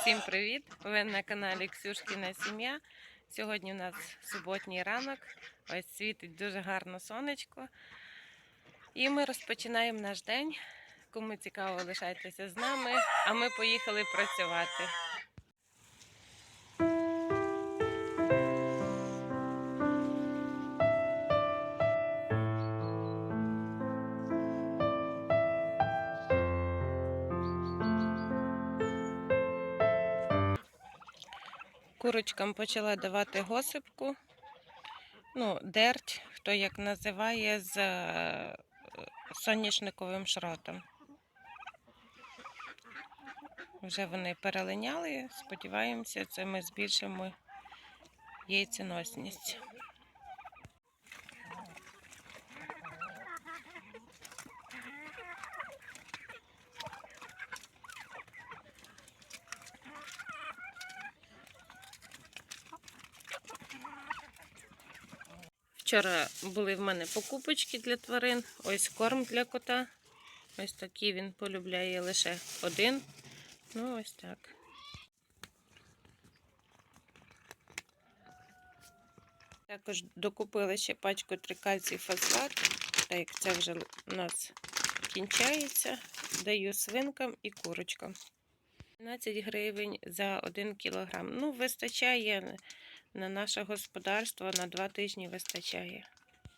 Всім привіт! Ви на каналі Ксюшкіна Сім'я. Сьогодні у нас суботній ранок. Ось світить дуже гарно сонечко. І ми розпочинаємо наш день. Кому цікаво, лишайтеся з нами, а ми поїхали працювати. Курочкам почала давати госипку, ну, дерть, хто як називає, з е, соняшниковим шротом. Вже вони перелиняли, сподіваємося, це ми збільшимо яйценосність. Вчора були в мене покупочки для тварин. Ось корм для кота. Ось такий він полюбляє лише один. Ну, ось так. Також докупили ще пачку трикальцій фосфат. Так як це вже у нас кінчається. Даю свинкам і курочкам. 15 гривень за 1 кілограм. Ну, вистачає на наше господарство на 2 тижні вистачає.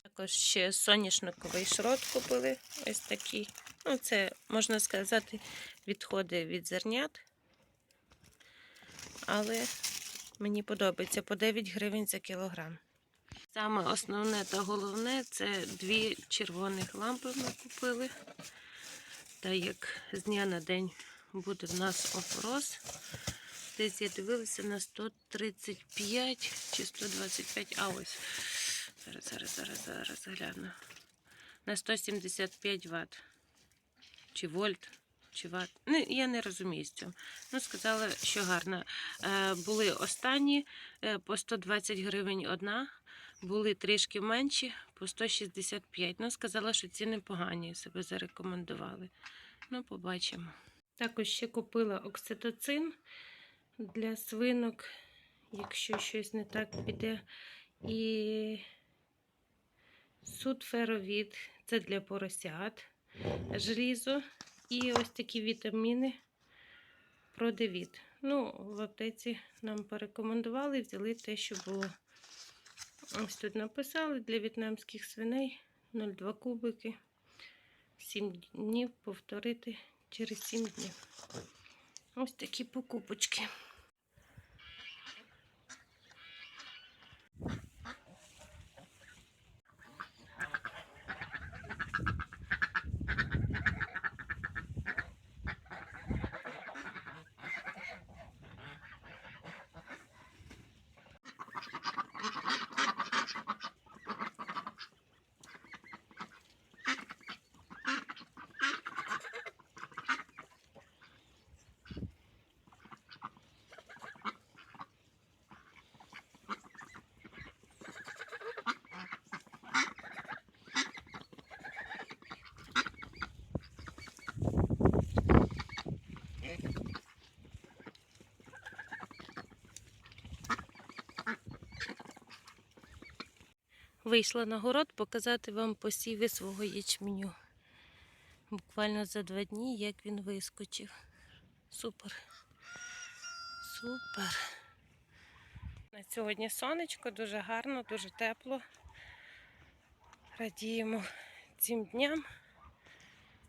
Також ще соняшниковий шрот купили. Ось такий. Ну, це, можна сказати, відходи від зернят. Але мені подобається по 9 гривень за кілограм. Саме основне та головне це дві червоних лампи ми купили. Та як з дня на день буде в нас опорос. Десь я дивилася на 135 чи 125, а ось. Зараз, зараз, зараз, зараз гляну. На 175 Вт. Чи вольт, чи ватт. Ну, я не розумію з цього. Ну, сказала, що гарно. Е, були останні е, по 120 гривень одна, були трішки менші, по 165. Ну, сказала, що ці непогані себе зарекомендували. Ну, побачимо. Також ще купила окситоцин для свинок, якщо щось не так піде. І судферовід це для поросят, желізо. І ось такі вітаміни продевіт. Ну, в аптеці нам порекомендували, взяли те, що було. Ось тут написали для в'єтнамських свиней 0,2 кубики. 7 днів повторити через 7 днів. Ось такі покупочки. Вийшла на город показати вам посіви свого ячменю. Буквально за два дні, як він вискочив. Супер. Супер. На сьогодні сонечко, дуже гарно, дуже тепло. Радіємо цим дням.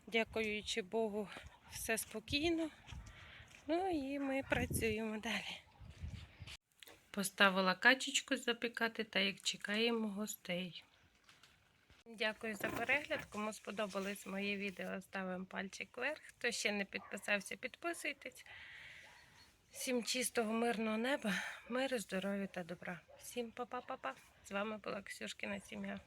Дякуючи Богу, все спокійно. Ну і ми працюємо далі. Поставила качечку запікати та як чекаємо гостей. Дякую за перегляд. Кому сподобалось моє відео, ставимо пальчик вверх. Хто ще не підписався, підписуйтесь. Всім чистого, мирного неба, миру, здоров'я та добра. Всім па-па-па-па. З вами була Ксюшкіна сім'я.